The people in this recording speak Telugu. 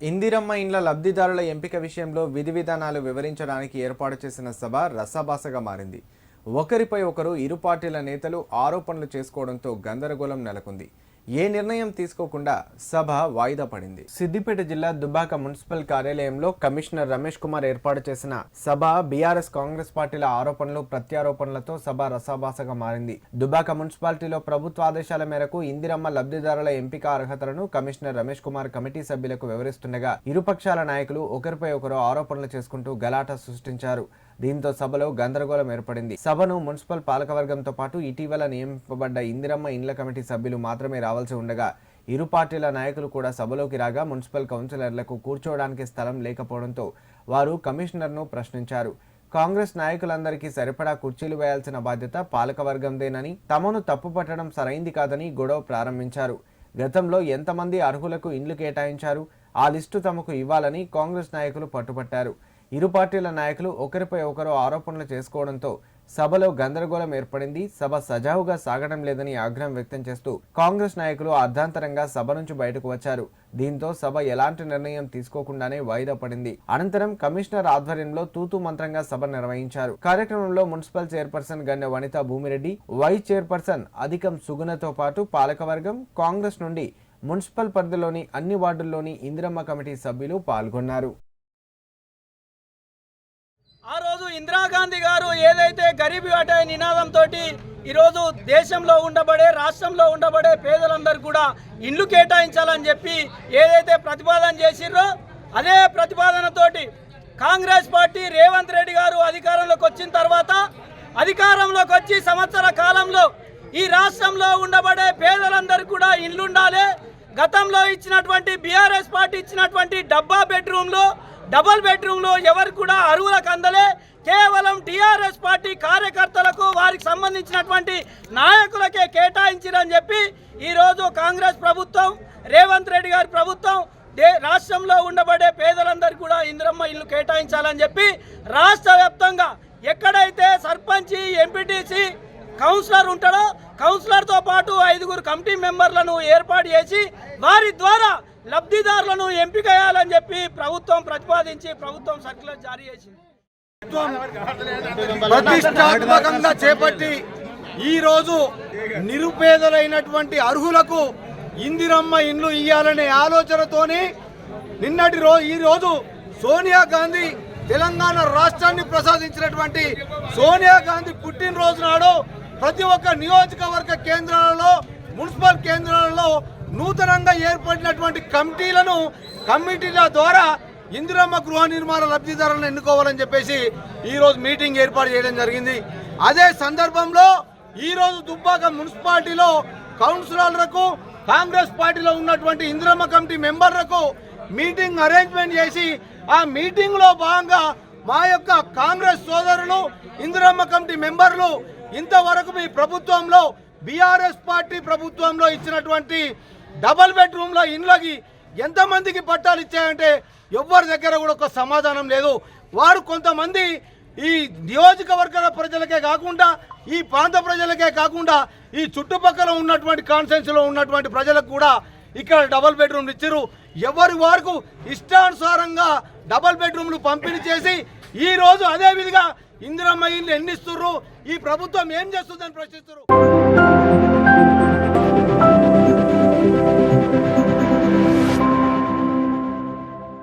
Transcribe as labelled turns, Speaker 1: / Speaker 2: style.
Speaker 1: ఇందిరమ్మ ఇండ్ల లబ్ధిదారుల ఎంపిక విషయంలో విధి విధానాలు వివరించడానికి ఏర్పాటు చేసిన సభ రసాభాసగా మారింది. ఒకరిపై ఒకరు ఇరు పార్టీల నేతలు ఆరోపణలు చేసుకోవడంతో గందరగోళం నెలకొంది. ఏ నిర్ణయం తీసుకోకుండా సభ వాయిదా పడింది. సిద్దిపేట జిల్లా దుబ్బాక మున్సిపల్ కార్యాలయంలో కమిషనర్ రమేష్ కుమార్ ఏర్పాటు చేసిన సభ బీఆర్ఎస్ కాంగ్రెస్ పార్టీల ఆరోపణలు ప్రత్యారోపణలతో సభ రసాభాసగా మారింది. దుబ్బాక మున్సిపాలిటీలో ప్రభుత్వ ఆదేశాల మేరకు ఇందిరమ్మ లబ్ధిదారుల ఎంపిక అర్హతలను కమిషనర్ రమేష్ కుమార్ కమిటీ సభ్యులకు వివరిస్తుండగా ఇరుపక్షాల నాయకులు ఒకరిపై ఒకరు ఆరోపణలు చేసుకుంటూ గలాట సృష్టించారు. దీంతో సభలో గందరగోళం ఏర్పడింది. సభను మున్సిపల్ పాలకవర్గంతో పాటు ఇటీవల నియమింపబడ్డ ఇందిరమ్మ ఇండ్ల కమిటీ సభ్యులు మాత్రమే రావాల్సి ఉండగా ఇరు పార్టీల నాయకులు కూడా సభలోకి రాగా మున్సిపల్ కౌన్సిలర్లకు కూర్చోవడానికి స్థలం లేకపోవడంతో వారు కమిషనర్ను ప్రశ్నించారు. కాంగ్రెస్ నాయకులందరికీ సరిపడా కుర్చీలు వేయాల్సిన బాధ్యత పాలకవర్గందేనని తమను తప్పుపట్టడం సరైంది కాదని గొడవ ప్రారంభించారు. గతంలో ఎంతమంది అర్హులకు ఇండ్లు కేటాయించారు ఆ లిస్టు తమకు ఇవ్వాలని కాంగ్రెస్ నాయకులు పట్టుపట్టారు. ఇరు పార్టీల నాయకులు ఒకరిపై ఒకరు ఆరోపణలు చేసుకోవడంతో సభలో గందరగోళం ఏర్పడింది. సభ సజావుగా సాగడం లేదని ఆగ్రహం వ్యక్తం చేస్తూ కాంగ్రెస్ నాయకులు అర్ధాంతరంగా సభ నుంచి బయటకు వచ్చారు. దీంతో సభ ఎలాంటి నిర్ణయం తీసుకోకుండానే వాయిదా పడింది. అనంతరం కమిషనర్ ఆధ్వర్యంలో తూతు మంత్రంగా సభ నిర్వహించారు. కార్యక్రమంలో municipal chairperson Ganne Vanitha Bhumireddy vice chairperson అధికం సుగుణతో పాటు పాలకవర్గం కాంగ్రెస్ నుండి మున్సిపల్ పరిధిలోని అన్ని వార్డుల్లోని ఇందిరమ్మ కమిటీ సభ్యులు పాల్గొన్నారు.
Speaker 2: ఆ రోజు ఇందిరాగాంధీ గారు ఏదైతే గరీబీ హటాయ్ నినాదంతో ఈరోజు దేశంలో ఉండబడే రాష్ట్రంలో ఉండబడే పేదలందరూ కూడా ఇండ్లు కేటాయించాలని చెప్పి ఏదైతే ప్రతిపాదన చేసిర్రో అదే ప్రతిపాదనతోటి కాంగ్రెస్ పార్టీ రేవంత్ రెడ్డి గారు అధికారంలోకి వచ్చిన తర్వాత అధికారంలోకి వచ్చి సంవత్సర కాలంలో ఈ రాష్ట్రంలో ఉండబడే పేదలందరూ కూడా ఇండ్లుండాలి. గతంలో ఇచ్చినటువంటి బీఆర్ఎస్ పార్టీ ఇచ్చినటువంటి డబ్బా బెడ్రూమ్లో డబల్ బెడ్రూమ్లో ఎవరు కూడా అరువులకు అందలే. కేవలం టీఆర్ఎస్ పార్టీ కార్యకర్తలకు వారికి సంబంధించినటువంటి నాయకులకే కేటాయించిరని చెప్పి ఈరోజు కాంగ్రెస్ ప్రభుత్వం రేవంత్ రెడ్డి గారి ప్రభుత్వం దే రాష్ట్రంలో ఉండబడే పేదలందరికీ కూడా ఇందిరమ్మ ఇల్లు కేటాయించాలని చెప్పి రాష్ట్ర వ్యాప్తంగా ఎక్కడైతే సర్పంచి ఎంపీటీసీ కౌన్సిలర్ ఉంటాడో కౌన్సిలర్తో పాటు ఐదుగురు కమిటీ మెంబర్లను ఏర్పాటు చేసి వారి ద్వారా లబ్ధిదారులను ఎంపిక చేయాలని చెప్పి ప్రభుత్వం ప్రతిపాదించి ప్రభుత్వం సర్క్యులర్ జారీ చేసింది.
Speaker 3: ప్రతిష్టాత్మకంగా చేపట్టి ఈరోజు నిరుపేదలైనటువంటి అర్హులకు ఇందిరమ్మ ఇండ్లు ఇయ్యాలనే ఆలోచనతోని నిన్నటి రోజు ఈ రోజు సోనియా గాంధీ తెలంగాణ రాష్ట్రాన్ని ప్రసాదించినటువంటి సోనియా గాంధీ పుట్టినరోజు నాడు ప్రతి ఒక్క నియోజకవర్గ కేంద్రాలలో మున్సిపల్ కేంద్రాలలో నూతనంగా ఏర్పడినటువంటి కమిటీలను కమిటీల ద్వారా ఇందిరమ్మ గృహ నిర్మాణ లబ్ధిదారులను ఎన్నుకోవాలని చెప్పేసి ఈరోజు మీటింగ్ ఏర్పాటు చేయడం జరిగింది. అదే సందర్భంలో ఈరోజు దుబ్బాక మున్సిపాలిటీలో కౌన్సిలర్లకు కాంగ్రెస్ పార్టీలో ఉన్నటువంటి ఇందిరమ్మ కమిటీ మెంబర్లకు మీటింగ్ అరేంజ్మెంట్ చేసి ఆ మీటింగ్లో భాగంగా మా యొక్క కాంగ్రెస్ సోదరులు ఇందిరమ్మ కమిటీ మెంబర్లు ఇంతవరకు మీ ప్రభుత్వంలో బీఆర్ఎస్ పార్టీ ప్రభుత్వంలో ఇచ్చినటువంటి డబల్ బెడ్రూమ్ల ఇండ్లకి ఎంతమందికి పట్టాలు ఇచ్చాయంటే ఎవ్వరి దగ్గర కూడా ఒక సమాధానం లేదు. వారు కొంతమంది ఈ నియోజకవర్గాల ప్రజలకే కాకుండా ఈ ప్రాంత ప్రజలకే కాకుండా ఈ చుట్టుపక్కల ఉన్నటువంటి కాన్సెన్స్లో ఉన్నటువంటి ప్రజలకు కూడా ఇక్కడ డబల్ బెడ్రూమ్లు ఇచ్చారు. ఎవరి వరకు ఇష్టానుసారంగా డబల్ బెడ్రూమ్లు పంపిణీ చేసి ఈ రోజు అదే ఇందిరమ్మ ఇల్లు ఎన్నిస్తుర్రు? ఈ ప్రభుత్వం ఏం చేస్తుందని ప్రశ్నిస్తున్నారు